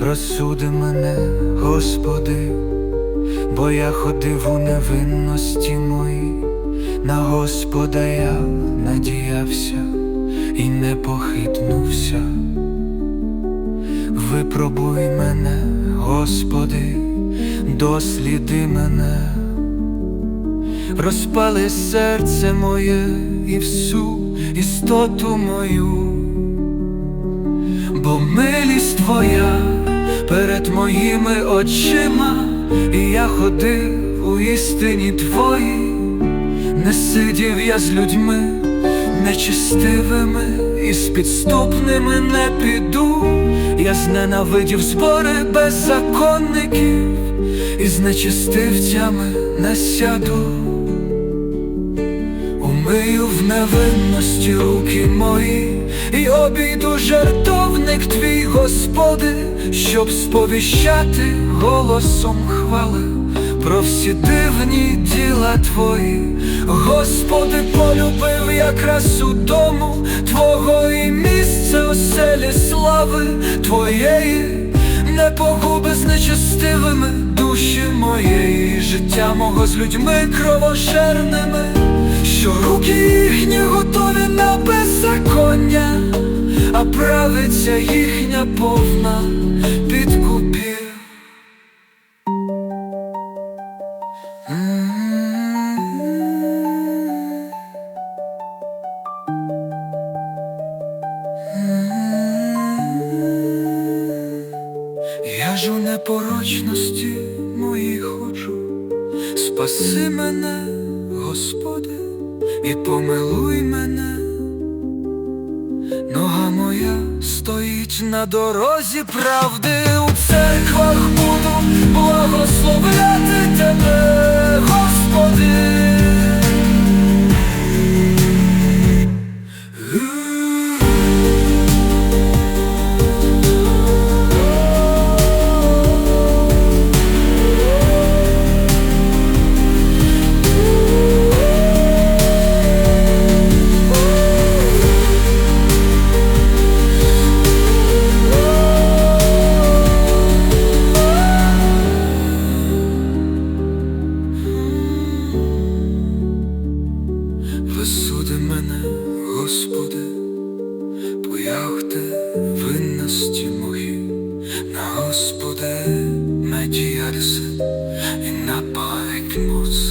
розсуди мене, Господи, бо я ходив у невинності моїй, на Господа я надіявся і не похитнувся. Випробуй мене, Господи, досліди мене, розпали серце моє і всю істоту мою, бо милість Твоя перед моїми очима, і я ходив у істині Твоїй, не сидів я з людьми нечистивими і з підступними не піду. Я зненавидів збори беззаконників і з нечистивцями не сяду. Умию в невинності руки мої, і обійду жертовник твій, Господи, щоб сповіщати голосом хвали про всі дивні діла твої, Господи, полюбив я красу дому Твого і місце оселі слави Твоєї, не погуби з нечестивими душі моєї, життя мого з людьми кровожерними, що руки їхні готові на беззаконня, правиця їхня повна підкупів. Я ж у непорочності моїй ходжу, спаси мене, Господи, і помилуй мене, ніч на дорозі правди у церквах буду благословляти тебе. Яхте винності мої, на Господе медіарсе і на пам'ять моц.